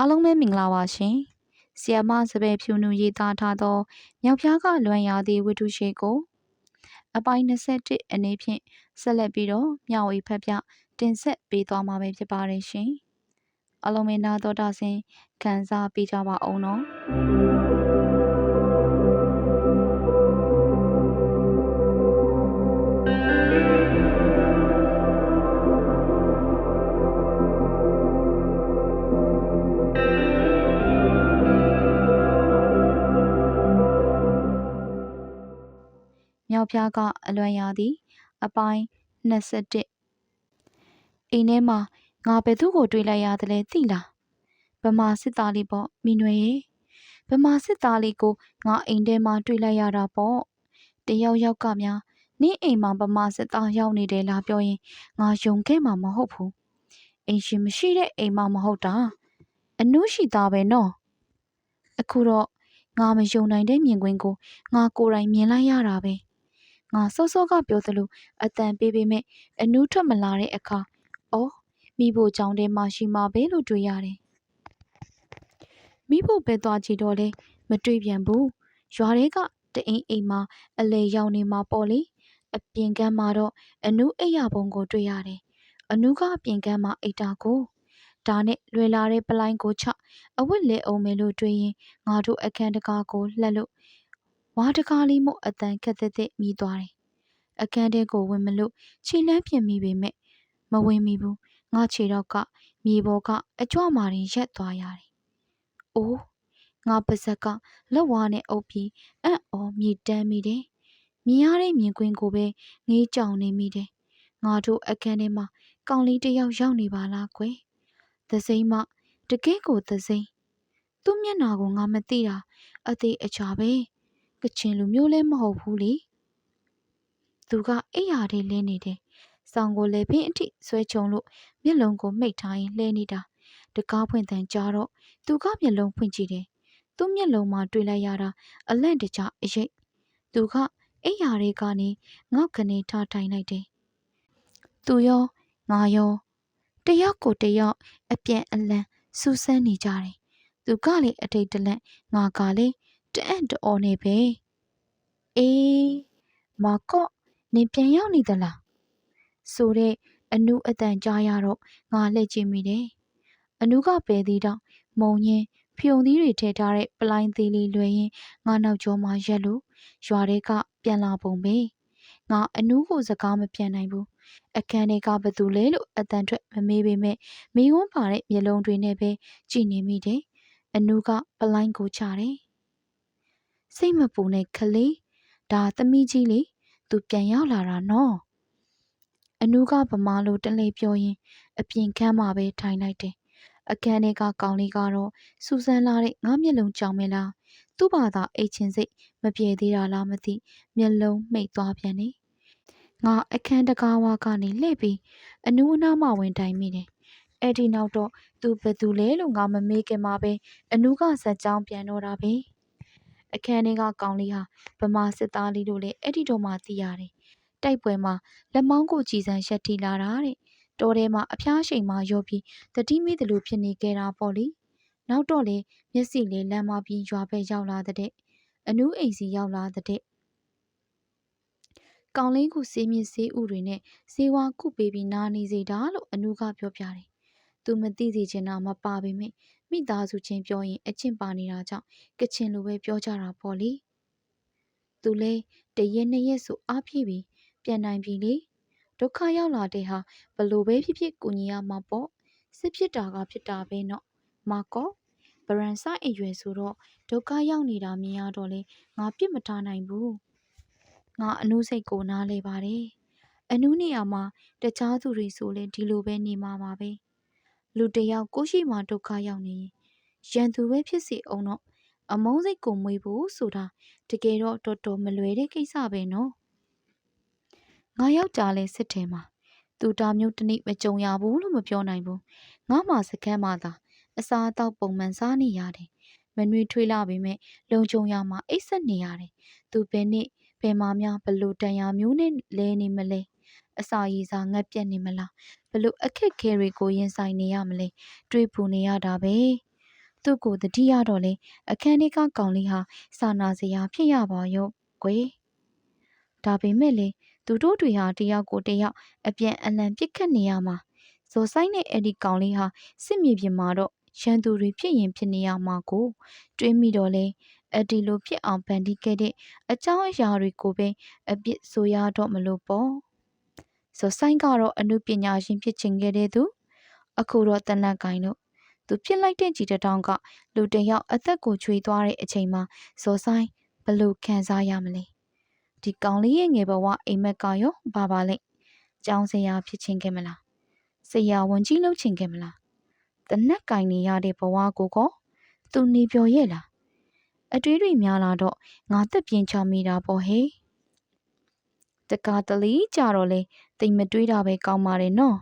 အားလုံးပဲမင်္ဂလာပါရှင်။ဆီယမစပယ်ဖြူနူရေးသားထားသောမြောက်ဖျားကလွန်ရာသည့်ဝတ္ထုရှိကိုအပိုင်း21အနေဖြင့်ဆက်လက်ပြီးတော့မျှဝေဖတ်ပြတင်ဆက်ပေးသွားမှာပဲဖြစ်ပါတယ်ရှင်။အားလုံးမင်္ဂလာတော်တာဆင်ခံစားပေးကြပါအောင်နော်။။ မြောက်ဖျားကအလွန်ရာသည် အပိုင်း21အိမ်ထဲမှာငါဘယ်သူ့ကိုတွေးလိုက်ရသလဲသိလားဗမာစစ်သားလေးပေါ့မိနွယ်ရေဗမာစစ်သားလေးကိုငါအိမ်ထဲမှာတွေးလိုက်ရတာပေါ့တယောက်ယောက်ကများနင်းအိမ်မှာဗမာစစ်သားရောက်နေတယ်လားပြောရင်ငါယုံခဲ့မှာမဟုတ်ဘူးအိမ်ရှင်မရှိတဲ့အိမ်မှာမဟုတ်တာအနုရှိသားပဲနော်အခုတော့ငါမယုံနိုင်တဲ့မြင်ကွင်းကိုငါကိုယ်တိုင်မြင်လိုက်ရတာပဲ ငါစောစောကပြောသလိုအတန်ပေးပေးမဲ့အနူးထွက်မလာတဲ့အခါအော်မိဖို့ကြောင့်တဲမှရှိမှာပဲလို့တွေးရတယ်မိဖို့ပဲသွားကြည့်တော့လေမတွေ့ပြန်ဘူးရွာတွေကတအိမ်အိမ်မှာအလေရောက်နေမှာပေါ့လေအပြင်ကမ်းမှာတော့အနူးအိယာပုံကိုတွေ့ရတယ်အနူးကအပြင်ကမ်းမှာအိတ်တာကိုဒါနဲ့လွယ်လာတဲ့ပလိုင်းကိုချအဝတ်လဲအောင်မယ်လို့တွေးရင်ငါတို့အခန်းတကားကိုလှက်လို့ ဝါတကားလေးမို့အတန်ခက်သက်သက်မြည်သွားတယ်။အခန်းထဲကိုဝင်မလို့ခြေလမ်းပြင်မိပေမဲ့မဝင်မိဘူး။ငါခြေတော့ကမြေပေါ်ကအကြွမာရင်ရက်သွားရတယ်။အိုးငါပါဇက်ကလက်ဝါးနဲ့အုပ်ပြီးအံ့ဩမြေတမ်းမိတယ်။မြင်ရတဲ့မြင်ကွင်းကိုပဲငေးကြောင်နေမိတယ်။ငါတို့အခန်းထဲမှာကောင်လေးတစ်ယောက်ရောက်နေပါလားကွယ်။သစိမ့်မတကယ်ကိုသစိမ့်သူ့မျက်နာကိုငါမသိတာအသေးအချာပဲ ကချင်လူမျိုးလည်းမဟုတ်ဘူးလေသူကအိယာထဲလဲနေတယ်ဆောင်းကိုလည်းဖင်းအထိဆွဲချုံလို့မျက်လုံးကိုမှိတ်ထားရင်လှဲနေတာတကားဖွင့်တန်ကြားတော့သူကမျက်လုံးဖွင့်ကြည့်တယ်သူ့မျက်လုံးမှာတွေ့လိုက်ရတာအလန့်တကြားအရိပ်သူကအိယာထဲကနေငေါက်ကနေထားထိုင်လိုက်တယ်သူရောငါရောတယောက်ကိုတယောက်အပြန်အလှန်စူးစမ်းနေကြတယ်သူကလေအထိတ်တလန့်ငါကလေ တအံ့တောနေပဲအေးမကော့နင်ပြန်ရောက်နေသလားဆိုတဲ့အနုအတန်ကြားရတော့ငါလှည့်ကြည့်မိတယ်အနုကပယ်သေးတော့မုံညင်းဖြုံသီးတွေထည့်ထားတဲ့ပလိုင်းသေးလေးလွယ်ရင်ငါနောက်ကျောမှာရက်လို့ရွာတွေကပြန်လာပုံပဲငါအနုကိုစကားမပြန်နိုင်ဘူးအခန်းထဲကဘသူလဲလို့အတန်ထွက်မမေးပေမဲ့မိဝန်းပါတဲ့မျက်လုံးတွေနဲ့ပဲကြည်နေမိတယ်အနုကပလိုင်းကိုချတယ် စိတ်မပူနဲ့ခလေးဒါသမီးကြီးလေသူပြန်ရောက်လာတာနော်အနုကဗမာလိုတလဲပြောရင်အပြင်ခန်းမှာပဲထိုင်လိုက်တယ်အခန်းထဲကကောင်လေးကတော့စူဆန်းလာတဲ့ငါမျက်လုံးကြောင်မလားသူ့ဘာသာအိတ်ချင်းစိတ်မပြေသေးတာလားမသိမျက်လုံးမှိတ်သွားပြန်နေငါအခန်းတကားဝါကနေလှည့်ပြီးအနူးအနားမှဝင်တိုင်မိတယ်အဲ့ဒီနောက်တော့သူဘယ်သူလဲလို့ငါမမေးခင်မှာပဲအနူးကဇက်ကြောင်းပြန်တော့တာပဲ အခန်းထဲကကောင်လေးဟာဗမာစစ်သားလေးတို့လည်းအဲ့ဒီတော့မှသိရတယ်တိုက်ပွဲမှာလက်မောင်းကိုကြည်စံရက်ထိလာတာတဲ့တောထဲမှာအဖျားရှိန်မှရောပြီးတတိမိသလိုဖြစ်နေကြတာပေါ့လေနောက်တော့လေမျက်စိလေးလမ်းမပြီးရွာဘက်ရောက်လာတဲ့အနူးအိမ်စီရောက်လာတဲ့ကောင်လေးကိုစေးမြင့်စေးဥတွေနဲ့စေးဝါကုပေးပြီးနားနေစေတာလို့အနူးကပြောပြတယ်။သူမသိစေချင်တာမပါပေမဲ့ မိသားစုချင်းပြောရင်အချင့်ပါနေတာကြောင့်ကချင်လိုပဲပြောကြတာပေါ့လေ။သူလဲတရက်နှစ်ရက်ဆိုအားဖြည့်ပြီးပြန်နိုင်ပြီလေ။ဒုက္ခရောက်လာတဲ့ဟာဘလို့ပဲဖြစ်ဖြစ်ကိုညီရမှာပေါ့။စစ်ဖြစ်တာကဖြစ်တာပဲနော်။မကောဗရန်ဆိုင်အရွယ်ဆိုတော့ဒုက္ခရောက်နေတာမြင်ရတော့လေငါပြစ်မထားနိုင်ဘူး။ငါအနုစိတ်ကိုနားလဲပါတယ်။အနုနေရာမှာတခြားသူတွေဆိုလဲဒီလိုပဲနေမှာပါပဲ။ လူတယောက်ကိုရှိမှဒုက္ခရောက်နေရင်ရန်သူပဲဖြစ်စီအောင်တော့အမုန်းစိတ်ကိုမွေးဖို့ဆိုတာတကယ်တော့တော်တော်မလွယ်တဲ့ကိစ္စပဲနော်။ငါယောက်ျားလဲစစ်ထဲမှာသူတာမျိုးတနည်းမကြုံရဘူးလို့မပြောနိုင်ဘူး။ငါမှစကမ်းမှသာအစားအသောက်ပုံမှန်စားနေရတယ်။မနှွေးထွေးလာပေမဲ့လုံခြုံရမှာအိတ်ဆက်နေရတယ်။သူဘယ်နှစ်ဘယ်မှာများဘလို့တန်ရာမျိုးနဲ့လဲနေမလဲ။ အစာရည်စာငတ်ပြတ်နေမလား။ဘလို့အခက်ခဲတွေကိုရင်ဆိုင်နေရမလဲ။တွေးပူနေရတာပဲသူ့ကိုတတိယတော့လေအခန်းထဲကကောင်လေးဟာစာနာစရာဖြစ်ရပါရော့ကွယ်ဒါပေမဲ့လေသူတို့တွေဟာတယောက်ကိုတယောက်အပြန်အလှန်ပြစ်ခတ်နေရမှာဇော်ဆိုင်နဲ့အဲ့ဒီကောင်လေးဟာစစ်မြေပြင်မှာတော့ရန်သူတွေဖြစ်ရင်ဖြစ်နေရမှာကို တွေးမိတော့လေအဒီလိုဖြစ်အောင်ဗန်ဒီခဲ့တဲ့အကြောင်းအရာတွေကိုပဲအပြစ်ဆိုရတော့မလို့ပေါ့ ဇော်ဆိုင်ကတော့အမှုပညာရှင်ဖြစ်ချင်ခဲ့တဲ့သူအခုတော့တနက်ကင်တို့သူပြစ်လိုက်တဲ့ကြည်တတောင်ကလူတစ်ယောက်အသက်ကိုချွေသွားတဲ့အချိန်မှာဇော်ဆိုင်ဘလို့ခံစားရမလဲဒီကောင်လေးရဲ့ငယ်ဘဝအိမ်မက်ကရောဘာပါလဲကျောင်းဆရာဖြစ်ချင်ခဲ့မလားဆရာဝန်ကြီးလုပ်ချင်ခဲ့မလားတနက်ကင်နေရတဲ့ဘဝကိုကောသူနေပြော်ရဲ့လားအတွေးတွေများလာတော့ငါတက်ပြင်းချမိတာပေါ့ဟေးတကားတလီကြတော့လေ တိမ်မတွေးတာပဲကောင်းပါတယ်နော်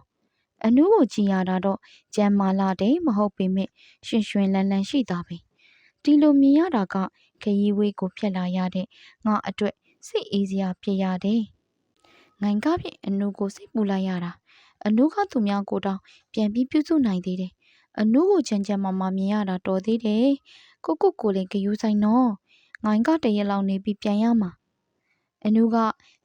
အနူးကိုကြည်ရတာတော့ကြမ်းမာလာတယ်မဟုတ်ပေမဲ့ရှင်ရှင်လန်းလန်းရှိတာပဲဒီလိုမြင်ရတာကခရီးဝေးကိုဖျက်လာရတဲ့ငါအတွက်စိတ်အေးစရာဖြစ်ရတယ်ငိုင်ကားဖြင့်အနူးကိုစိတ်ပူလိုက်ရတာအနူးကသူများကိုတောင်ပြန်ပြီးပြုစုနိုင်သေးတယ်အနူးကိုချမ်းချမ်းမာမာမြင်ရတာတော်သေးတယ်ကိုကိုကိုလည်းဂယူးဆိုင်နော်ငိုင်ကတရက်လောက်နေပြီးပြန်ရမှာ အနူးက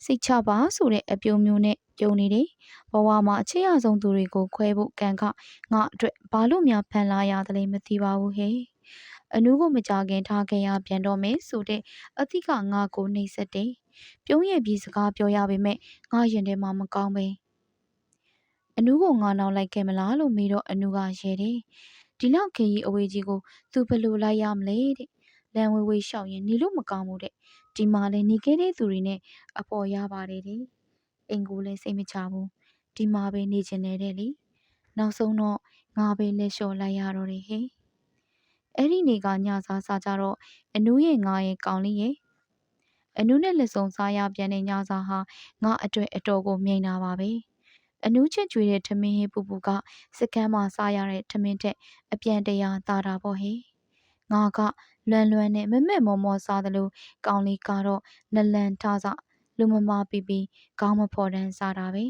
စိတ်ချပါဆိုတဲ့အပြုံမျိုးနဲ့ပြုံနေတယ်ဘဝမှာအချစ်ရဆုံးသူတွေကိုခွဲဖို့ကံကငါအတွက်ဘာလို့များဖန်လာရသလဲမသိပါဘူးဟဲ့အနူးကိုမကြခင်ထားခဲ့ရပြန်တော့မယ်ဆိုတဲ့အသည့်ကငါကိုနှိမ့်ဆက်တယ်ပြုံးရပြီးစကားပြောရပေမဲ့ငါရင်ထဲမှာမကောင်းပဲအနူးကိုငါနောက်လိုက်ခဲ့မလားလို့မေးတော့အနူးကရဲတယ်ဒီလောက်ခင်ကြီးအဝေးကြီးကိုသူဘယ်လိုလိုက်ရမလဲတဲ့လမ်းဝေးဝေးရှောက်ရင်နေလို့မကောင်းဘူးတဲ့ ဒီမှာလည်းနေခဲ့တဲ့သူတွေနဲ့အပေါ်ရပါတယ်တဲ့အိမ်ကိုလည်းစိတ်မချဘူးဒီမှာပဲနေချင်နေတဲ့လေနောက်ဆုံးတော့ငါပဲလက်လျှော့လိုက်ရတော့တယ်ဟဲ့အဲ့ဒီနေကညစားစားကြတော့အနူးရဲ့ငါရဲ့ကောင်းလေးရဲ့အနူးနဲ့လက်စုံစားရပြန်တဲ့ညစားဟာငါအတွက်အတော်ကိုမြိန်တာပါပဲအနူးချစ်ကြွေတဲ့ထမင်းဟေးပူပူကစကမ်းမှာစားရတဲ့ထမင်းတက်အပြန်တရာသားတာပေါ့ဟဲ့ ငါကလွမ်းလွမ်းနဲ့မမက်မော်မော်စားသလိုကောင်းလေးကတော့နလန်ထစလူမမာပီပီခေါင်းမဖော်တန်းစားတာပဲ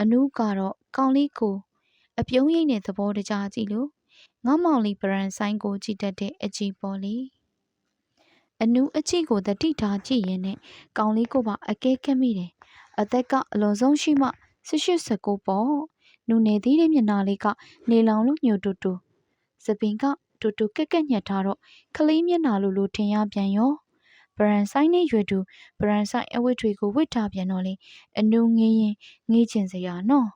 အနုကတော့ကောင်းလေးကိုအပြုံးရိပ်နဲ့သဘောတကျကြည့်လို့ငေါမောင်လေးပရန်ဆိုင်ကိုကြည့်တတ်တဲ့အကြည့်ပေါ်လေအနုအကြည့်ကိုတတိထားကြည့်ရင်နဲ့ကောင်းလေးကိုပါအကဲကက်မိတယ်အသက်ကအလွန်ဆုံးရှိမှ18-19ပေါ့နူနေသေးတဲ့မျက်နှာလေးကနေလောင်လို့ညှို့တူတူစပင်က တူတူကက်ကက်ညက်ထားတော့ကလေးမျက်နှာလိုလိုထင်ရပြန်ရောဗရန်ဆိုင်နဲ့ရွယ်တူဗရန်ဆိုင်အဝတ်တွေကိုဝတ်ထားပြန်တော့လေအနုငင်းရင်ငေးချင်စရာနော်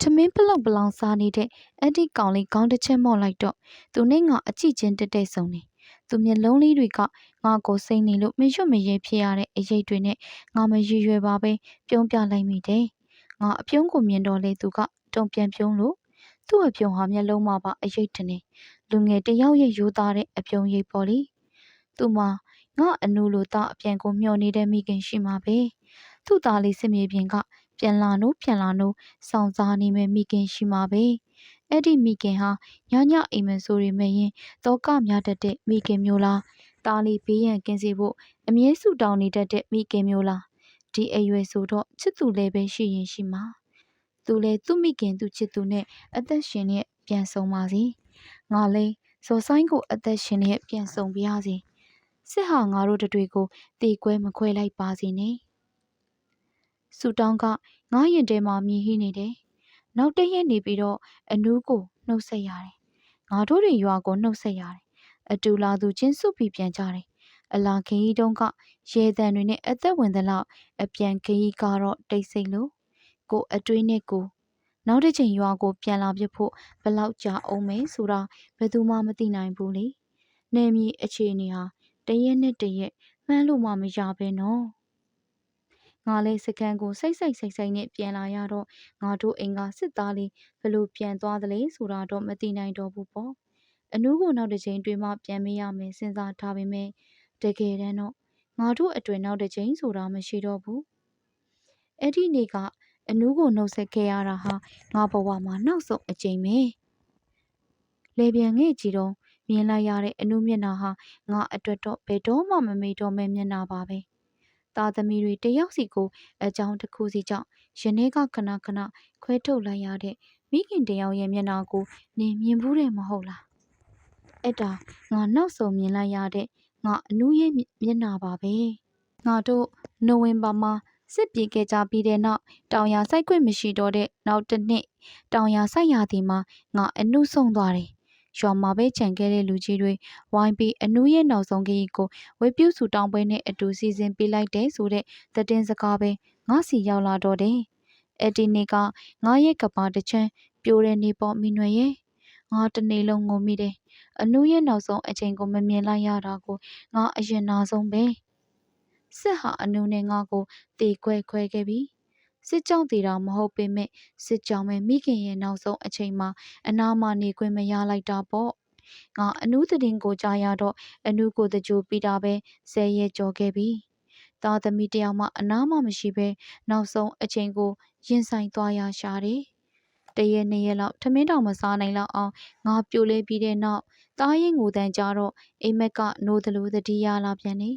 ထမင်းပလောက်ပလောင်စားနေတဲ့အဲ့ဒီကောင်လေးခေါင်းတစ်ချက်မော့လိုက်တော့သူနဲ့ငါအကြည့်ချင်းတက်တက်ဆုံးနေသူမျက်လုံးလေးတွေကငါကိုစိမ့်နေလို့မရွတ်မရဲဖြစ်ရတဲ့အရေးတွေနဲ့ငါမရွရွယ်ပါပဲပြုံးပြလိုက်မိတယ်ငါအပြုံးကိုမြင်တော့လေသူကတုံပြန်ပြုံးလို့ သူ့အပြုံးဟာမျက်လုံးမှာပါအရေးတနေလူငယ်တယောက်ရဲ့ရိုးသားတဲ့အပြုံးရိပ်ပေါ်လေသူ့မှာငါအနုလိုသားအပြန်ကိုမျောနေတဲ့မိခင်ရှိမှာပဲသူ့သားလေးစစ်မြေပြင်ကပြန်လာနိုးပြန်လာနိုးဆောင်စားနေမဲ့မိခင်ရှိမှာပဲအဲ့ဒီမိခင်ဟာညညအိမ်မဆိုရီမရင်တောကများတတ်တဲ့မိခင်မျိုးလားသားလေးဘေးရန်ကင်းစေဖို့အမြဲဆူတောင်းနေတတ်တဲ့မိခင်မျိုးလားဒီအရွယ်ဆိုတော့ချစ်သူလည်းပဲရှိရင်ရှိမှာ သူလည်းသူ့မိခင်သူချစ်သူနဲ့အသက်ရှင်နဲ့ပြန်ဆောင်ပါစေငါလည်းဇော်ဆိုင်ကိုအသက်ရှင်နဲ့ပြန်ဆောင်ပြရစီစစ်ဟာငါတို့တွေကိုတေကွဲမခွဲလိုက်ပါစေနဲ့ဆူတောင်းကငါရင်ထဲမှာမြည်ဟိနေတယ်နောက်တရက်နေပြီးတော့အနူးကိုနှုတ်ဆက်ရတယ်ငါတို့တွေရွာကိုနှုတ်ဆက်ရတယ်အတူလာသူချင်းစုပြီးပြန်ကြတယ်အလာခရီးတုံးကရေတံတွေနဲ့အသက်ဝင်သလောက်အပြန်ခရီးကတော့တိတ်ဆိတ်လို့ ကိုအတွေးနဲ့ကိုနောက်တစ်ချိန်ရွာကိုပြန်လာပြဖို့ဘလောက်ကြာအောင်မဲဆိုတာဘယ်သူမှမသိနိုင်ဘူးလေ။နေမီအခြေအနေဟာတရက်နဲ့တရက်မှန်းလို့မှမရပဲနော်။ငါလည်းစကန်ကိုစိတ်စိတ်စိတ်စိတ်နဲ့ပြန်လာရတော့ငါတို့အိမ်ကစစ်သားလေးဘလို့ပြန်သွားသလဲဆိုတာတော့မသိနိုင်တော့ဘူးပေါ့။အနူးကိုနောက်တစ်ချိန်တွေ့မှပြန်မရမယ်စဉ်းစားထားပေမဲ့တကယ်တမ်းတော့ငါတို့အတွင်နောက်တစ်ချိန်ဆိုတာမရှိတော့ဘူး။အဲ့ဒီနေ့က အနူးကိုနှုတ်ဆက်ခဲ့ရတာဟာငါဘဝမှာနောက်ဆုံးအကြိမ်ပဲလေပြန်ငဲ့ကြည့်တော့မြင်လိုက်ရတဲ့အနုမျက်နှာဟာငါအတွက်တော့ဘယ်တော့မှမမေ့တော့မဲ့မျက်နှာပါပဲသားသမီးတွေတယောက်စီကိုအကြောင်းတစ်ခုစီကြောင့်ယနေ့ကခဏခဏခွဲထုတ်လိုက်ရတဲ့မိခင်တယောက်ရဲ့မျက်နှာကိုနင်မြင်ဘူးတယ်မဟုတ်လားအဲ့ဒါငါနောက်ဆုံးမြင်လိုက်ရတဲ့ငါအနူးရဲ့မျက်နှာပါပဲငါတို့နိုဝင်ဘာမှာ စစ်ပြေခဲ့ကြပြီးတဲ့နောက်တောင်ယာစိုက်ခွင့်မရှိတော့တဲ့နောက်တစ်နှစ်တောင်ယာစိုက်ရသည်မှာငါအနုဆုံးသွားတယ်ရွာမှာပဲခြံခဲ့တဲ့လူကြီးတွေဝိုင်းပြီးအနူးရဲ့နောက်ဆုံးခရီးကိုဝေပြုစုတောင်းပွဲနဲ့အတူစီစဉ်ပေးလိုက်တယ်ဆိုတဲ့သတင်းစကားပဲငါစီရောက်လာတော့တယ်အဲ့ဒီနေ့ကငါရဲ့ကပါတစ်ချမ်းပြိုတဲ့နေပေါ်မိနွယ်ရဲ့ငါတစ်နေ့လုံးငုံမိတယ်အနူးရဲ့နောက်ဆုံးအချိန်ကိုမမြင်လိုက်ရတာကိုငါအရင်နာဆုံးပဲ စစ်ဟာအနူးနဲ့ငါကိုတေခွဲခွဲခဲ့ပြီစစ်ကြောင့်တည်တာမဟုတ်ပေမဲ့စစ်ကြောင့်ပဲမိခင်ရဲ့နောက်ဆုံးအချိန်မှာအနာမနေခွင့်မရလိုက်တာပေါ့ငါအနူးတည်ကိုကြားရတော့အနူးကိုတကြိုပြီးတာပဲဆယ်ရက်ကြော်ခဲ့ပြီသားသမီးတယောက်မှအနာမမရှိပဲနောက်ဆုံးအချိန်ကိုရင်ဆိုင်သွားရရှာတယ်တရက်နှစ်ရက်လောက်ထမင်းတောင်မစားနိုင်လောက်အောင်ငါပြိုလဲပြီးတဲ့နောက်တားရင်ငိုတန်းကြတော့အိမ်မက်ကနိုးသလိုသတိရလာပြန်နေ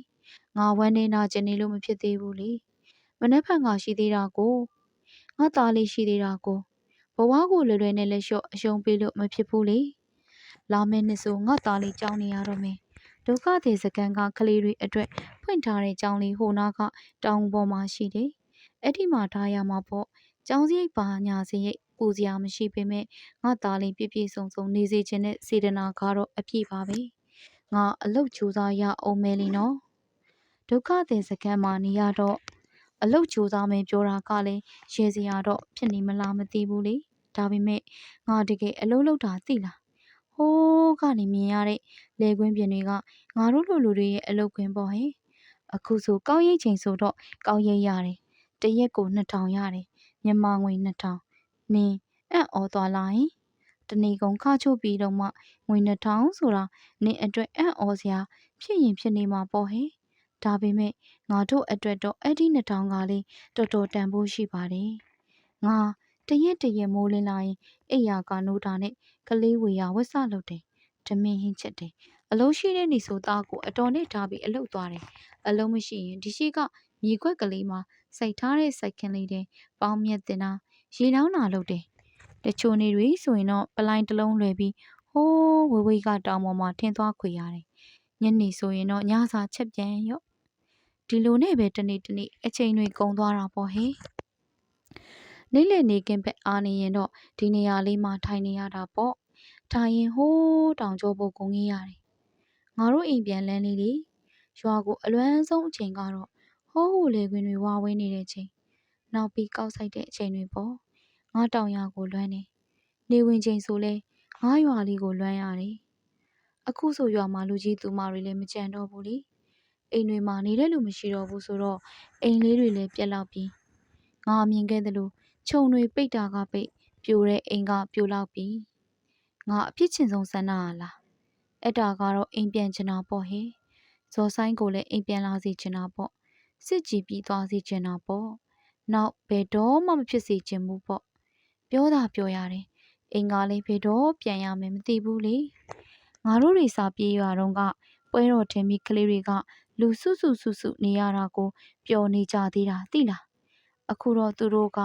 ငါဝမ်းနေနာကျင်နေလို့မဖြစ်သေးဘူးလေမနှက်ဖန်ကရှိသေးတာကိုငါသားလေးရှိသေးတာကိုဘဝကိုလွယ်လွယ်နဲ့လက်လျှော့အရှုံးပေးလို့မဖြစ်ဘူးလေလာမယ့်နှစ်ဆိုငါသားလေးကြောင်းနေရတော့မယ်ဒုက္ခသည်စကန်ကကလေးတွေအတွက်ဖွင့်ထားတဲ့ကြောင်းလေးဟိုနာကတောင်ပေါ်မှာရှိတယ်အဲ့ဒီမှာထားရမှာပေါ့ကျောင်းစရိတ်ပါညာစရိတ်ပူစရာမရှိပေမဲ့ငါသားလေးပြည့်ပြည့်စုံစုံနေစေခြင်းနဲ့စေတနာကတော့အပြည့်ပါပဲငါအလုတ်ကြိုးစားရအောင်မယ်လीနော် ဒုက္ခသည်စခန်းမှာနေရတော့အလုတ်ကြိုးစားမယ်ပြောတာကလည်းရေစရာတော့ဖြစ်နေမလားမသိဘူးလေဒါပေမဲ့ငါတကယ်အလုတ်လောက်တာသိလားဟိုးကနေမြင်ရတဲ့လေကွင်းပြင်တွေကငါတို့လိုလူတွေရဲ့အလုတ်ခွင်ပေါ့ဟဲ့အခုဆိုကောက်ရိတ်ချိန်ဆိုတော့ကောက်ရိတ်ရတယ်တရက်ကို2000ရတယ်မြန်မာငွေ2000နင်းအံ့ဩသွားလာရင်တဏီကုံခချို့ပြီးတော့မှငွေ2000ဆိုတာနင်းအတွက်အံ့ဩစရာဖြစ်ရင်ဖြစ်နေမှာပေါ့ဟဲ့ ဒါပေမဲ့ငါတို့အတွက်တော့အဲ့ဒီ2000ကလေးတော်တော်တန်ဖိုးရှိပါတယ်ငါတရက်တရက်မိုးလင်းလာရင်အိယာကနိုးတာနဲ့ကလေးဝေရဝက်ဆလုပ်တယ်ဓမင်းဟင်းချက်တယ်အလုံးရှိတဲ့နေဆိုသားကိုအတော်နဲ့ထားပြီးအလုတ်သွားတယ်အလုံးမရှိရင်ဒီရှိကမြေခွက်ကလေးမှာစိုက်ထားတဲ့စိုက်ခင်းလေးတွေပေါင်းမြက်တင်တာရေလောင်းတာလုပ်တယ်တချို့နေတွေဆိုရင်တော့ပလိုင်းတစ်လုံးလွယ်ပြီးဟိုးဝေဝေးကတောင်ပေါ်မှာထင်းသွားခွေရတယ်ညနေဆိုရင်တော့ညစာချက်ပြန်ရော့ ဒီလိုနဲ့ပဲတနေ့တနေ့အချိန်တွေကုန်သွားတာပေါ့ဟဲ့နေ့လည်နေကင်းဘက်အားနေရင်တော့ဒီနေရာလေးမှာထိုင်နေရတာပေါ့ထိုင်ရင်ဟိုးတောင်ကျောဖို့ကုန်ကြီးရတယ်ငါတို့အိမ်ပြန်လန်းလေးလေရွာကိုအလွမ်းဆုံးအချိန်ကတော့ဟိုးဟိုလေခွင်တွေဝါဝဲနေတဲ့ချိန်နောက်ပြီးကောက်ဆိုင်တဲ့အချိန်တွေပေါ့ငါတောင်ရကိုလွမ်းနေနေဝင်ချိန်ဆိုလဲငါရွာလေးကိုလွမ်းရတယ်အခုဆိုရွာမှာလူကြီးသူမတွေလည်းမကြံတော့ဘူးလေ အိမ်တွေမှာနေတဲ့လူမရှိတော့ဘူးဆိုတော့အိမ်လေးတွေလည်းပြက်လောက်ပြီးငါမြင်ခဲ့တယ်လို့ခြုံတွေပိတ်တာကပိတ်ပြိုတဲ့အိမ်ကပြိုလောက်ပြီးငါအဖြစ်ချင်ဆုံးဆန္ဒဟာလားအဲ့ဒါကတော့အိမ်ပြန်ချင်တာပေါ့ဟဲ့ဇော်ဆိုင်ကိုလည်းအိမ်ပြန်လာစီချင်တာပေါ့စစ်ကြည်ပြီးသွားစီချင်တာပေါ့နောက်ဘယ်တော့မှမဖြစ်စေချင်ဘူးပေါ့ပြောတာပြောရတယ်အိမ်ကလေးဘယ်တော့ပြန်ရမယ်မသိဘူးလေငါတို့တွေစာပြေးရွာတော့ကပွဲတော်ထင်ပြီးကလေးတွေက လူစုစုစုစုနေရတာကိုပျော်နေကြသေးတာသိလားအခုတော့သူတို့က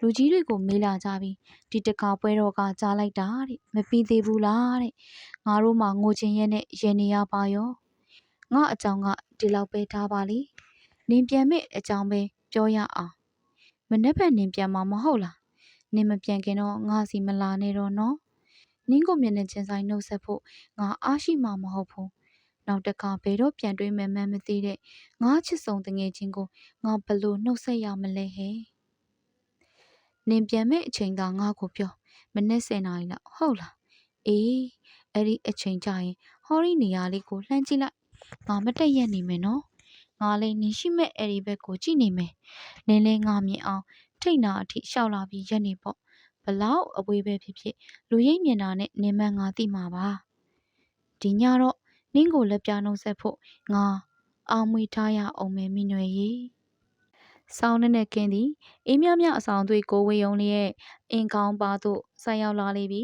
လူကြီးတွေကိုမေးလာကြပြီဒီတခါပွဲတော်ကကြားလိုက်တာတဲ့မပြီးသေးဘူးလားတဲ့ငါတို့မှငိုချင်ရက်နဲ့ရနေရပါရောငါအကြောင်းကဒီလောက်ပဲထားပါလေနင်ပြန်မဲ့အကြောင်းပဲပြောရအောင်မနေ့ကနင်ပြန်မှာမဟုတ်လားနင်မပြန်ခင်တော့ငါစီမလာနဲ့တော့နော်နင်းကိုမျက်နှာချင်းဆိုင်နှုတ်ဆက်ဖို့ငါအားရှိမှာမဟုတ်ဘူး နောက်တခါဘယ်တော့ပြန်တွေးမယ်မှန်းမသိတဲ့ငါချစ်ဆုံးတငယ်ချင်းကိုငါဘလို့နှုတ်ဆက်ရမလဲဟဲ့နင်ပြန်မဲ့အချိန်သာငါ့ကိုပြောမနေ့10နာရီလောက်ဟုတ်လားအေးအဲ့ဒီအချိန်ကျရင်ဟော်ရီနေရာလေးကိုလှမ်းကြည့်လိုက်ငါမတက်ရက်နေမယ်နော်ငါလေးနင်ရှိမဲ့အဲ့ဒီဘက်ကိုကြည့်နေမယ်နင်းလေးငါမြင်အောင်ထိတ်နာအထိရှောက်လာပြီးရက်နေပေါ့ဘလောက်အဝေးပဲဖြစ်ဖြစ်လူရိပ်မြင်တာနဲ့နင်မငါသိမှာပါဒီညတော့ နင်းကိုလက်ပြနှုံးဆက်ဖို့ငါအောင်မွေထားရအောင်မယ်မိနွယ်ရေဆောင်းနဲ့ကင်းသည်အေးမြမြအဆောင်သွေးကိုဝေယုံလျက်အင်ကောင်းပါသို့ဆက်ရောက်လာလေပြီ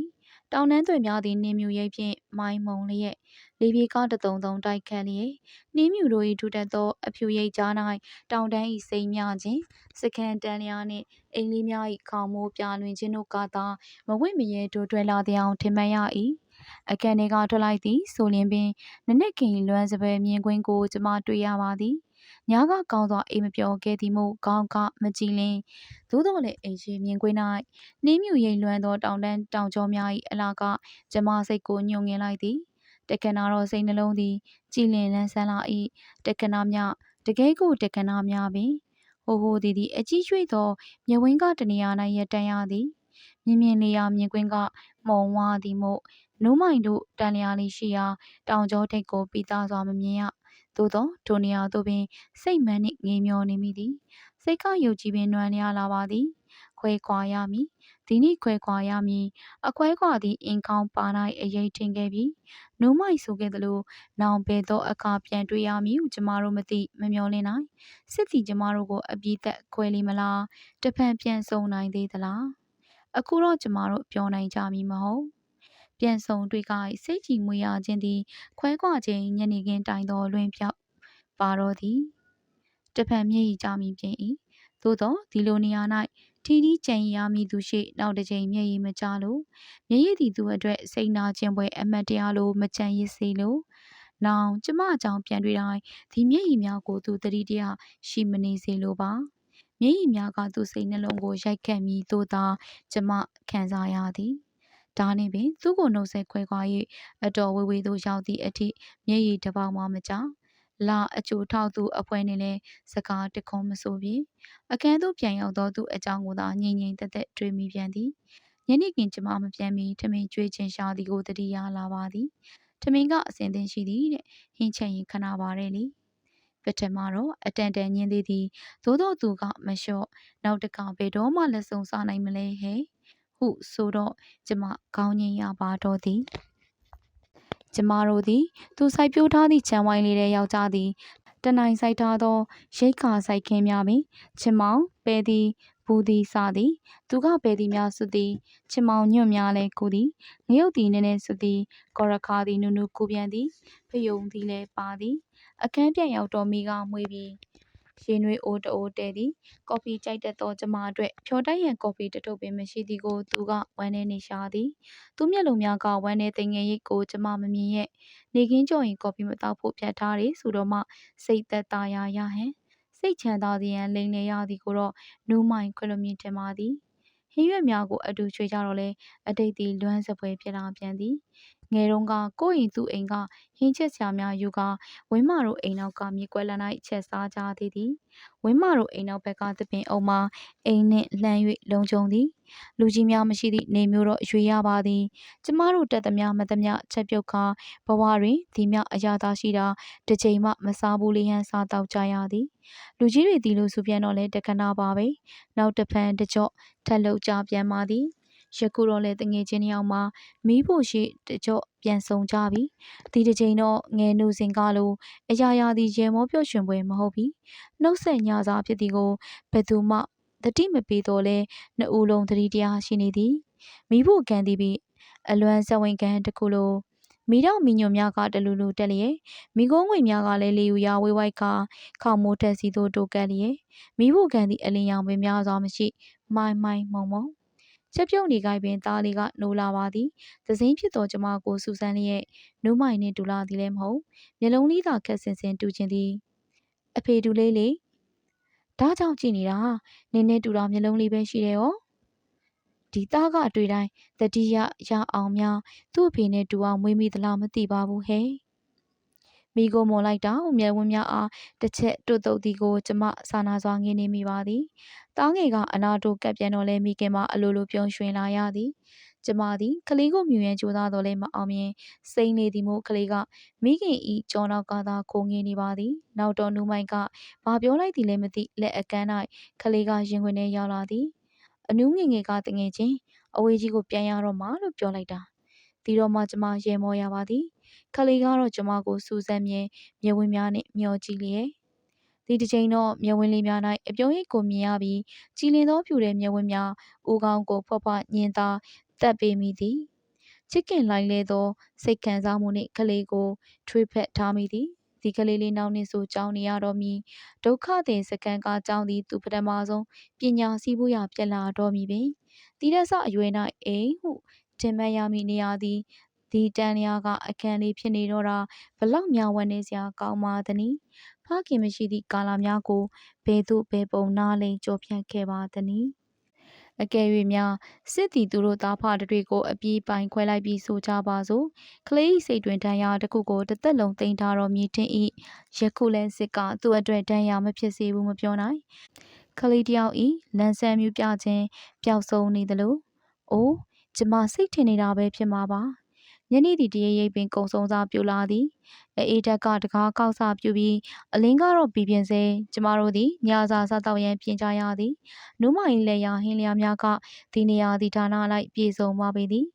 တောင်နှန်းသွေများသည်နင်းမြူရိပ်ဖြင့်မိုင်းမုံလျက်လေပြေကားတတုံတုံတိုက်ခတ်လျက်နှင်းမြူတို့၏ထူထပ်သောအဖြူရိပ်ကြား၌တောင်တန်း၏စိမ်းများခြင်းစကန်တန်လျာနှင့်အိမ်လေးများ၏ခေါမိုးပြလွင်ခြင်းတို့ကသာမဝိမရဲတို့တွဲလာသည်အောင်ထင်မှန်ရ၏ အခန်းထဲကထွက်လိုက်သည် ဆိုလျင်ပင်နနက်ခင်လွမ်းစပယ်မြင်ကွင်းကိုကျမတွေ့ရပါသည်ညကကောင်းစွာအိမ်မပြောခဲ့သည်မို့ကောင်းကမကြည်လင်သို့တော်လည်းအိမ်ရှိမြင်ကွင်း၌နှင်းမြူရိမ်လွမ်းသောတောင်တန်းတောင်ကျောများ၏အလားကကျမစိတ်ကိုညှို့ငင်လိုက်သည်တက္ကနာတော်စိတ်နှလုံးသည်ကြည်လင်လန်းဆန်းလာ၏တက္ကနာမြတကယ်ကိုတက္ကနာမြပင်ဟိုဟိုသည်သည်အကြီးရွှေ့သောမြဝင်းကတနေရာ၌ရတန်ရသည်မြင်မြင်လေးရာမြင်ကွင်းကမှုံဝါသည်မို့ နိုးမိုင်တို့တန်လျာလေးရှိရာတောင်ကျောထိပ်ကိုပိသားစွာမမြင်ရသို့သောထိုနေရာသို့ပင်စိတ်မှန်နှင့်ငေးမျောနေမိသည်စိတ်ကယုတ်ကြည်ပင်နွမ်းလျာလာပါသည်ခွဲခွာရမည်ဒီနေ့ခွဲခွာရမည်အခွဲခွာသည့်အင်ကောင်းပါ၌အရေးထင်ခဲ့ပြီနိုးမိုက်ဆိုခဲ့သလိုနောင်ဘဲသောအခါပြန်တွေ့ရမည်ဟုကျမတို့မသိမမျောလင်းနိုင်စစ်တီကျမတို့ကိုအပြည့်သက်ခွဲလိမလားတဖန်ပြန်ဆုံနိုင်သေးသလားအခုတော့ကျမတို့ပြောနိုင်ကြမည်မဟုတ် ပြန်ဆုံတွေ့ကစိတ်ကြည်မွေရခြင်းသည် ခွဲခွာခြင်းညနေခင်းတိုင်သောလွင်ပြောက်ပါတော့သည်တဖန်မျက်ရည်ကြမည်ပြင်၏သို့သောဒီလိုနေရာ၌ထီထီကြံရမည်သူရှိနောက်တစ်ချိန်မျက်ရည်မကျလို့မျက်ရည်သည်သူအတွက်စိတ်နာခြင်းပွဲအမတ်တရားလိုမကြံရစ်စေလို့နောင်ကျမအကြောင်းပြန်တွေ့တိုင်းဒီမျက်ရည်များကိုသူတတိတရားရှိမနေစေလိုပါမျက်ရည်များကသူ့စိတ်နှလုံးကိုရိုက်ခတ်မိသို့သာကျမခံစားရသည် ဒါနှင့်ပင်သူ့ကိုနှုတ်ဆက်ခွဲခွာ၍အတော်ဝေဝေသို့ရောက်သည့်အထိမျက်ရည်တစ်ပေါက်မှမကျလာအကျိုးထောက်သူအဖွဲနှင့်လည်းစကားတခွန်းမဆိုပြေအခန်းသို့ပြန်ရောက်သောသူအကြောင်းကိုသာငြိမ်ငြိမ်သက်သက်တွေးမိပြန်သည်ညနေခင်းကျမမပြန်မီထမင်းကျွေးချင်းရှာသည်ကိုတတိယလာပါသည်ထမင်းကအစင်သင်ရှိသည်တဲ့ဟင်းချက်ရင်ခဏပါတယ်လေပထမတော့အတန်တန်ညင်းသေးသည်သို့တော့သူကမလျှော့နောက်တခါဘယ်တော့မှလက်ဆုံစားနိုင်မလဲဟဲ့ ဟုဆိုတော့ကျမခေါင်းငင်ရပါတော့သည်ကျမတို့သည် သူစိုက်ပျိုးထားသည့်ခြံဝိုင်းလေးထဲယောက်ျားသည်တနိုင်ဆိုင်ထားသောရိတ်ခါဆိုင်ခင်းများပင်ချင်မောင်ပဲသည်ဘူးသည်စသည်သူကပဲသည်များစွသည်ချင်မောင်ညွန့်များလဲကိုသည်ငရုတ်သည်နည်းနည်းစွသည်ကောရခါသည်နုနုကိုပြန်သည်ဖယုံသည်လဲပါသည်အခန်းပြန်ရောက်တော်မိကမွေးပြီး ရေနွေးအိုးတအိုးတဲသည် ကော်ဖီကြိုက်တတ်သောကျမအတွက်ဖြောတိုက်ရန်ကော်ဖီတထုပ်ပင်မရှိသည်ကိုသူကဝမ်းနေနေရှာသည်သူမျက်လုံးများကဝမ်းနေသိငယ်ရိတ်ကိုကျမမမြင်ရဲ့နေခင်းကြော်ရင်ကော်ဖီမတောက်ဖို့ဖြတ်ထားတယ်ဆိုတော့မှစိတ်သက်သာရာရဟန်စိတ်ချမ်းသာသည်ရန်လိန်နေရသည်ကိုတော့နူးမိုင်ခွလမြင်တင်ပါသည်ဟင်းရွက်များကိုအတူချွေကြတော့လဲအတိတ်သည်လွမ်းစပွဲဖြစ်လာပြန်သည် ငယ်တုန်းကကိုယ့်အိမ်သူ့အိမ်ကဟင်းချက်ဆရာများယူကာဝင်းမတို့အိမ်နောက်ကမြေကွက်လန်း၌ချက်စားကြသည်သည်ဝင်းမတို့အိမ်နောက်ဘက်ကသပင်အုံမှာအိမ်နှင့်လှမ်း၍လုံခြုံသည်လူကြီးများမရှိသည့်နေမျိုးတော့ရွေရပါသည်ကျမတို့တက်သမျှမသမျှချက်ပြုတ်ခါဘဝတွင်ဒီမြအရာသာရှိတာတစ်ချိန်မှမစားဘူးလျဟန်စားတော့ကြရသည်လူကြီးတွေဒီလိုဆိုပြန်တော့လဲတက္ကနာပါပဲနောက်တစ်ဖန်တကြော့ထက်လောက်ကြပြန်ပါသည် ယခုတော့လေတငယ်ချင်းယောက်မှာမီးဖို့ရှိတကြော့ပြန်ဆုံကြပြီဒီတစ်ချိန်တော့ငယ်နုစင်ကလိုအရာရာသည်ရေမောပြော့ရွှင်ပွဲမဟုတ်ပြီနှုတ်ဆက်ညစာဖြစ်သည်ကိုဘယ်သူမှတတိမပေးတော့လဲနှစ်ဦးလုံးတတိတရားရှိနေသည်မီးဖို့ကန်သည်ပြီးအလွမ်းဇဝင်ကန်တစ်ခုလိုမိတော့မိညွန်များကတလူလူတက်လျက်မိကုန်းငွေများကလည်းလေယူရဝေးဝိုက်ကခေါမိုးတက်စီသို့တိုကက်လျက်မိဖို့ကန်သည့်အလင်းရောင်ပင်များစွာမရှိမိုင်းမိုင်းမုံမုံ ချက်ပြုတ်နေကိုင်ပင်သားလေးကနိုးလာပါသည်သစင်းဖြစ်သောကျမကိုစူဆန်းလျက်နိုးမိုင်နှင့်တူလာသည်လည်းမဟုတ်မျက်လုံးလေးသာခက်ဆင်ဆင်တူချင်သည်အဖေတူလေးလေဒါကြောင့်ကြည်နေတာနင်းနဲ့တူတာမျက်လုံးလေးပဲရှိတယ်ရောဒီသားကတွေ့တိုင်းတတိယရအောင်များသူ့အဖေနဲ့တူအောင်မွေးမိသလားမသိပါဘူးဟဲ့မိကိုမွန်လိုက်တာမျက်ဝန်းများအားတစ်ချက်တွတ်တုတ်သည်ကိုကျမစာနာစွာငင်းနေမိပါသည် တားငယ်ကအနာတို့ကပ်ပြန်တော့လဲမိခင်မအလိုလိုပြုံးရွှင်လာရသည်ကျမသည်ကလေးကိုမြူရန်ကြိုးစားတော်လဲမအောင်မြင်စိမ့်နေသည်မို့ကလေးကမိခင်ဤကြောနောက်ကသာခုံငင်းနေပါသည်နောက်တော်နူးမိုင်ကဘာပြောလိုက်သည်လဲမသိလက်အကန်း၌ကလေးကရင်ခွင်ထဲရောက်လာသည်အနူးငယ်ငယ်ကတငယ်ချင်းအဝေးကြီးကိုပြန်ရတော့မှလို့ပြောလိုက်တာဒီတော့မှကျမရေမောရပါသည်ခလေးကတော့ကျမကိုစူးစမ်းမြဲမျက်ဝန်းများနှင့်မျောကြည့်လျက် ဒီတစ်ချိန်တော့မျက်ဝန်းလေးများ၌အပြုံးရိပ်ကိုမြင်ရပြီးကြည်လင်သောဖြူတဲ့မျက်ဝန်းများဦးခေါင်းကိုဖွက်ဖွက်ညင်သာတက်ပေမိသည်ချစ်ခင်လိုက်လေသောစိတ်ခံစားမှုနှင့်ကလေးကိုထွေးဖက်ထားမိသည်ဒီကလေးလေးနောက်နှင့်ဆိုကြောင်းနေရတော့မည်ဒုက္ခသည်စကန်ကကြောင်းသည်သူပထမဆုံးပညာစီးဖို့ရပြက်လာတော့မည်ပင်တိရဆအရွယ်၌အိမ်ဟုထင်မှတ်ရမည်နေရာသည် ဒီတန်လျာကအခန်းလေးဖြစ်နေတော့တာဘလောက်များဝမ်းနေစရာကောင်းပါသနည်းဖခင်မရှိသည့်ကာလများကိုဘယ်သို့ဘယ်ပုံနားလိမ်ကြောဖြတ်ခဲ့ပါသနည်းအကယ်၍များစစ်တီသူတို့သားဖတွေကိုအပြေးပိုင်ခွဲလိုက်ပြီးဆိုကြပါစို့ကလေးစိတ်တွင်ဒဏ်ရာတစ်ခုကိုတစ်သက်လုံးတင်ထားတော်မူတင်၏ယခုလဲစစ်ကသူ့အတွက်ဒဏ်ရာမဖြစ်စေဘူးမပြောနိုင်ကလေးတယောက်ဤလန်ဆန်မြူပြခြင်းပျောက်ဆုံးနေသလိုအိုးကျမစိတ်ထင်နေတာပဲဖြစ်မှာပါ ညနေဒီတရေရိပ်ပင်ကုံဆုံးစားပြူလာသည်အေးတက်ကတကားကောက်စားပြူပြီးအလင်းကတော့ပြီးပြင်းစေကျမတို့သည်ညစာစားတော့ရန်ပြင်ကြရသည်နူးမိုင်လေယာဟင်းလျာများကဒီနေရာဒီဌာနလိုက်ပြေဆုံးသွားပေသည်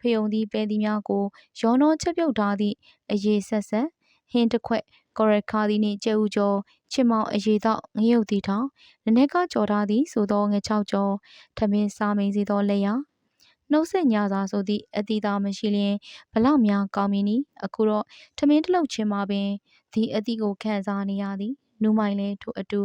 ဖယုံသည်ပဲသည်များကိုရောနှောချက်ပြုတ်ထားသည့်အရေးဆက်ဆက်ဟင်းတစ်ခွက်ကော်ရက်ခါသည်နှင့်ကျဲဥကျော်ချစ်မောင်အရေးတော့ငရုတ်တီထောင်နနက်ကကြော်ထားသည်ဆိုသောငချောက်ကျော်ထမင်းစားမိန်စီသောလက်ရာ နှုတ်ဆက်ညစာဆိုသည့်အတီတာမရှိလျင်ဘလောက်များကောင်းမည်နီအခုတော့ထမင်းတစ်လုပ်ချင်းမှာပင်ဒီအတီကိုခန်းစားနေရသည်နူးမိုင်လဲထို့အတူ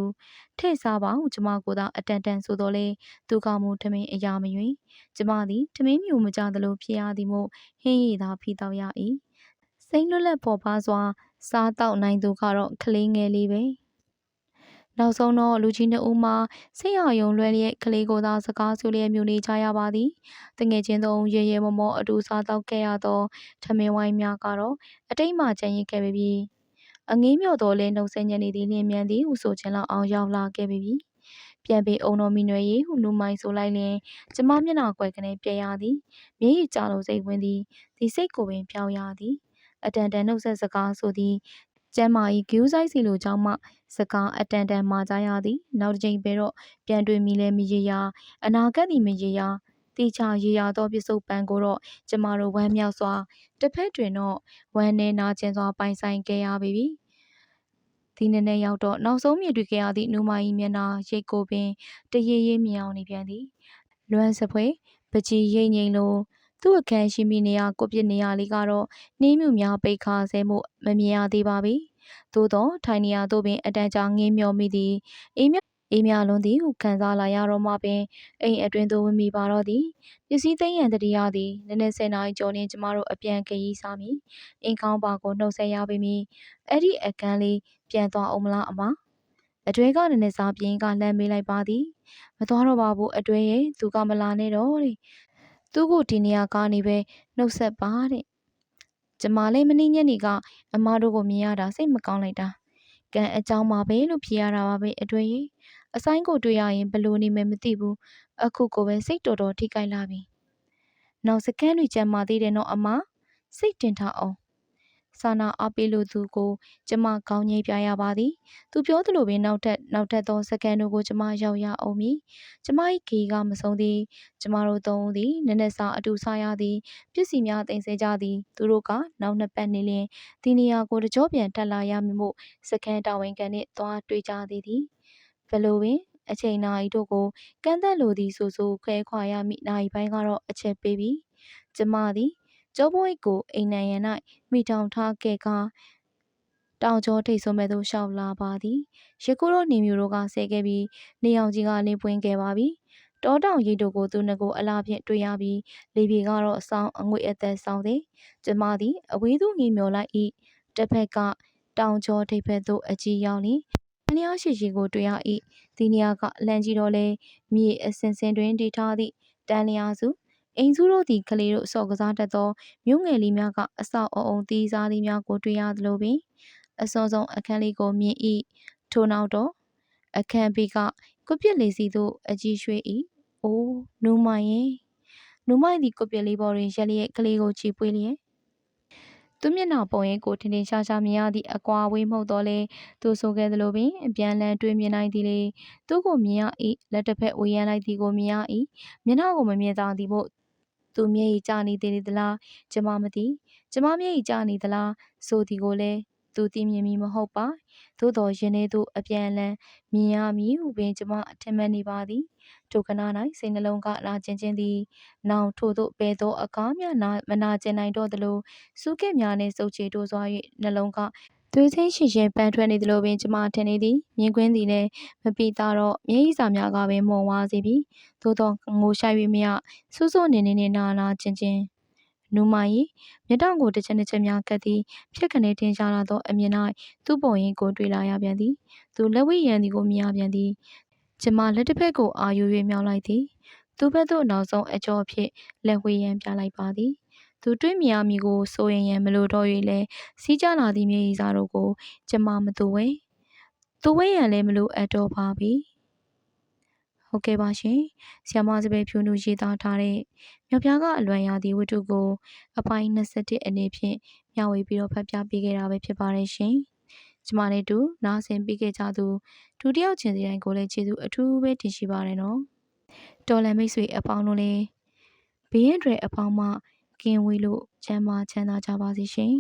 ထဲ့စားပါဟုကျမကိုသာအတန်တန်ဆိုတော့လေသူကမူထမင်းအရာမယွင်ကျမသည်ထမင်းမြူမကြသလိုဖြစ်ရသည်မို့ဟင်းရည်သာဖီတော့ရ၏စိမ့်လွတ်လပ်ပေါ်ပါစွာစားတော့နိုင်သူကတော့ကလေးငယ်လေးပဲ နောက်ဆုံးတော့လူကြီးနှစ်ဦးမှစိတ်အားယုံလွဲလျက်ကလေးကိုသာစကားဆိုလျက်မြူနေကြရပါသည်တငယ်ချင်းသုံးရေရေမောမောအတူစားတော့ခဲ့ရသောထမင်းဝိုင်းများကတော့အတိတ်မှကျန်ရစ်ခဲ့ပြီအငေးမြော့တော်လဲနှုတ်ဆက်ညနေသည်လင်းမြန်သည်ဟုဆိုချင်လောက်အောင်ရောက်လာခဲ့ပြီပြန်ပေအုံတော်မိနွယ်ရီဟုနူမိုင်းဆိုလိုက်လျင်ကျမမျက်နှာကွယ်ကနေပြရသည်မျက်ရည်ကျလို့စိတ်ဝင်သည်ဒီစိတ်ကိုပင်ပြောင်းရသည်အတန်တန်နှုတ်ဆက်စကားဆိုသည် ကျမ်းမာ၏ဂူးဆိုင်စီလိုကြောင့်မှစကားအတန်တန်မှာကြရသည် နောက်တစ်ချိန်ပဲတော့ပြန်တွေ့မိလဲမရေရာအနာဂတ်သည်မရေရာတေချာရေရာသောပစ္စုပန်ကိုတော့ကျမတို့ဝမ်းမြောက်စွာတစ်ဖက်တွင်တော့ဝမ်းနေနာကျင်စွာပိုင်ဆိုင်ခဲ့ရပြီဒီနေ့နဲ့ရောက်တော့နောက်ဆုံးမြင်တွေ့ခဲ့ရသည့်နူမာကြီးမျက်နှာရိတ်ကိုပင်တရေရေမြင်အောင်နေပြန်သည်လွမ်းစပွဲပကြီးရိတ်ငိမ်လို သူ့အခန်းရှိမိနေရကိုပြစ်နေရလေးကတော့နှင်းမြူများပိတ်ခါဆဲမှုမမြင်ရသေးပါပြီသို့တော့ထိုင်နေရသို့ပင်အတန်ကြာငင်းမျောမိသည်အေးမြအေးမြလွန်သည်ဟုခံစားလာရတော့မှပင်အိမ်အတွင်သို့ဝင်မိပါတော့သည်ပစ္စည်းသိမ်းရန်တတိယသည်နည်းနည်းဆယ်နာရီကျော်လျင်ကျမတို့အပြန်ခရီးစားမိအင်းကောင်းပါကိုနှုတ်ဆက်ရပေမည်အဲ့ဒီအခန်းလေးပြန်သွားအောင်မလားအမအတွဲကနည်းနည်းစားပြင်းကလှမ်းမေးလိုက်ပါသည်မသွားတော့ပါဘူးအတွဲရဲ့သူကမလာနဲ့တော့တဲ့ သူ့ကိုဒီနေရာကနေပဲနှုတ်ဆက်ပါတဲ့ကျမလည်းမင်းညနေကအမတို့ကိုမြင်ရတာစိတ်မကောင်းလိုက်တာကံအကြောင်းပါပဲလို့ဖြေရတာပါပဲအတွဲရဲ့အဆိုင်ကိုတွေ့ရရင်ဘလို့နေမယ်မသိဘူးအခုကိုပဲစိတ်တော်တော်ထိကြိုက်လာပြီနောက်စကန်တွေကြမ်းမာသေးတယ်နော်အမစိတ်တင်ထားအောင် စာနာအားပေးလိုသူကိုကျမကောင်းငိမ့်ပြရပါသည်သူပြောသလိုပင်နောက်ထပ်နောက်ထပ်သောစကန်တို့ကိုကျမရောက်ရအောင်မည်ကျမ၏ဂီကမဆုံးသည်ကျမတို့သုံးဦးသည်နက်နက်စာအတူစားရသည်ပစ္စည်းများတင်ဆက်ကြသည်သူတို့ကနောက်နှစ်ပတ်နေလျင်ဒီနေရာကိုတကြောပြန်တက်လာရမည်မို့စကန်တာဝန်ခံနှင့်သွားတွေ့ကြသည်သည်ဘလိုပင်အချိန်နာရီတို့ကိုကန့်သက်လိုသည်ဆိုဆိုခွဲခွာရမည့်နာရီပိုင်းကတော့အချက်ပေးပြီကျမသည် ကျောပွိတ်ကိုအိမ်နံရံ၌မိထောင်ထားခဲ့ကာတောင်ကျောထိတ်ဆုံးမဲ့သို့ရှောက်လာပါသည်ရကုတော့နေမျိုးတို့ကဆဲခဲ့ပြီးနေအောင်ကြီးကလင်းပွင့်ခဲ့ပါပြီတောတောင်ရိပ်တို့ကိုသူနှကိုအလားဖြင့်တွေ့ရပြီးလေပြေကတော့အဆောင်အငွေအသက်ဆောင်သည်ကျမသည်အဝေးသို့ငေမျောလိုက်၏တစ်ဖက်ကတောင်ကျောထိပ်ဖက်သို့အကြီးရောက်လျင်အလျားရှိရှိကိုတွေ့ရ၏ဒီနေရာကလမ်းကြီးတော်လဲမြေအစင်စင်တွင်တည်ထားသည့်တန်လျာစု အိမ်စုတို့သည်ကလေးတို့စော့ကစားတတ်သောမြို့ငယ်လေးများကအဆောက်အအုံတီးစားလေးများကိုတွေ့ရသလိုပင်အစောဆုံးအခန်းလေးကိုမြင်၏ထို့နောက်တော့အခန်းဘေးကကွပြစ်လေးစီသို့အကြီးရွှေ၏အိုးနူးမိုင်ရဲ့နူးမိုင်သည်ကွပြစ်လေးပေါ်တွင်ရက်လျက်ကလေးကိုချီပွေးလျက်သူမျက်နှာပုံရိပ်ကိုထင်ထင်ရှားရှားမြင်ရသည့်အကွာဝေးမှုတော့လေသူဆိုခဲ့သလိုပင်အပြန်လန်တွေးမြင်နိုင်သည်လေသူ့ကိုမြင်ရ၏လက်တစ်ဖက်ဝေရန်လိုက်သည်ကိုမြင်ရ၏မျက်နှာကိုမမြင်သာသည်မို့ သူမျက်ရည်ကျနေသေးသလားကျမမသိကျမမျက်ရည်ကျနေသလားဆိုသည်ကိုလည်းသူသိမြင်မည်မဟုတ်ပါသို့တော်ရင်ထဲသို့အပြန်အလှန်မြင်ရမည်ဟုပင်ကျမအထင်မှတ်နေပါသည်ထိုကနာ၌စိတ်နှလုံးကလာကျင်ခြင်းသည်နောင်ထို့သို့ဘယ်သောအကားများနာမနာကျင်နိုင်တော့သလိုစုကက်များနှင့်စုပ်ချေတိုးစွာ၍နှလုံးက သွေးချင်းရှင်ရှင်ပန်းထွက်နေသလိုပင်ကျမထင်နေသည်မြင်ကွင်းသည်လည်းမပိတာတော့မျက်ရည်စာများကပင်မှုံဝါစေပြီသို့တော့ငိုရှိုက်၍မရစူးစူးနေနေနေနာနာချင်းချင်းနူမာရီမြတ်တောင်ကိုတစ်ချက်တစ်ချက်များကပ်သည်ဖြစ်ကနေတင်ရှားလာသောအမြင်၌သူ့ပုံရိပ်ကိုတွေ့လာရပြန်သည်သူလက်ဝိရန်သည်ကိုမြင်ရပြန်သည်ကျမလက်တစ်ဖက်ကိုအာယူ၍မြောက်လိုက်သည်သူ့ဘက်သို့နောက်ဆုံးအကျော်ဖြင့်လက်ဝိရန်ပြလိုက်ပါသည် သူတွေ့မြင်ရမည်ကိုစိုးရင်ရန်မလိုတော့၍လဲစီးကြလာသည့်မြေကြီးစားတို့ကို ကျမမတူဝဲတူဝဲရန်လည်းမလိုအပ်တော့ပါပြီဟုတ်ကဲ့ပါရှင်ဆ iam မစပယ်ဖြူနူရေးသားထားတဲ့မြောက်ပြားကအလွန်ရာသီဝတ္ထုကို အပိုင်း21အနေဖြင့်မျှဝေပြီးတော့ဖတ်ပြပေးခဲ့တာပဲဖြစ်ပါတယ်ရှင်ကျမနဲ့တူနားဆင်ပြီးခဲ့ကြသူဒုတိယချင်းစီတိုင်းကိုလည်းကျေးဇူးအထူးပဲတင်ရှိပါတယ်နော်တော်လန်မိတ်ဆွေအပေါင်းတို့လည်းဘေးရင်တွေအပေါင်းမှ ကင်းဝေးလို့ချမ်းသာချမ်းသာကြပါစေရှင်